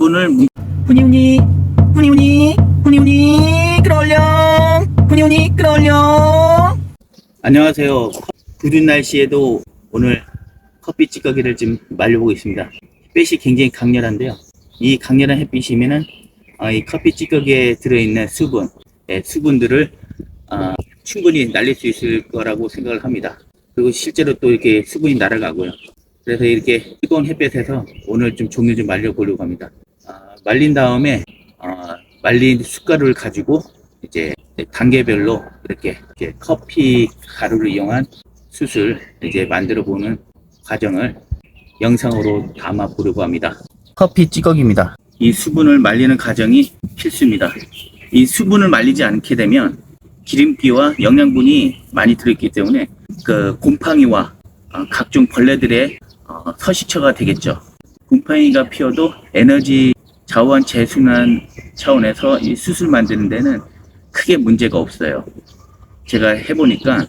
전분을 뭉- 후니후니 후니후니 후니후니 끌어올려 후니후니 끌어올려 안녕하세요. 굳은 날씨에도 오늘 커피 찌꺼기를 좀 말려보고 있습니다. 햇빛이 굉장히 강렬한데요. 이 강렬한 햇빛이면은 아, 이 커피 찌꺼기에 들어있는 수분, 네, 수분들을 아, 충분히 날릴 수 있을 거라고 생각을 합니다. 그리고 실제로 또 이렇게 수분이 날아가고요. 그래서 이렇게 뜨거운 햇볕에서 오늘 좀 종류 좀 말려보려고 합니다. 아, 말린 다음에 아, 말린 숟가루를 가지고 이제 단계별로 이렇게, 이렇게 커피 가루를 이용한 숯을 이제 만들어 보는 과정을 영상으로 담아 보려고 합니다. 커피 찌꺼기입니다. 이 수분을 말리는 과정이 필수입니다. 이 수분을 말리지 않게 되면 기름기와 영양분이 많이 들어있기 때문에 그 곰팡이와 어, 각종 벌레들의 어, 서식처가 되겠죠. 곰팡이가 피어도 에너지 자원 재순환 차원에서 이 숯을 만드는 데는 크게 문제가 없어요. 제가 해보니까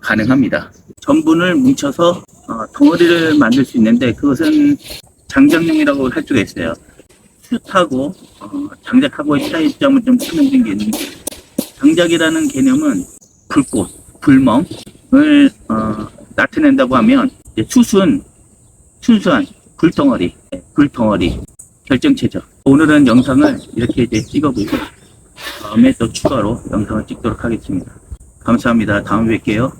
가능합니다. 전분을 뭉쳐서 어, 덩어리를 만들 수 있는데 그것은 장작용이라고 할 수가 있어요. 숯하고 어, 장작하고의 차이점을 좀 설명드린 게 있는데 장작이라는 개념은 불꽃, 불멍을 어, 나타낸다고 하면 숯은 순수한 불덩어리, 네, 불덩어리 결정체죠. 오늘은 영상을 이렇게 이제 찍어보고 다음에 또 추가로 영상을 찍도록 하겠습니다. 감사합니다. 다음에 뵐게요.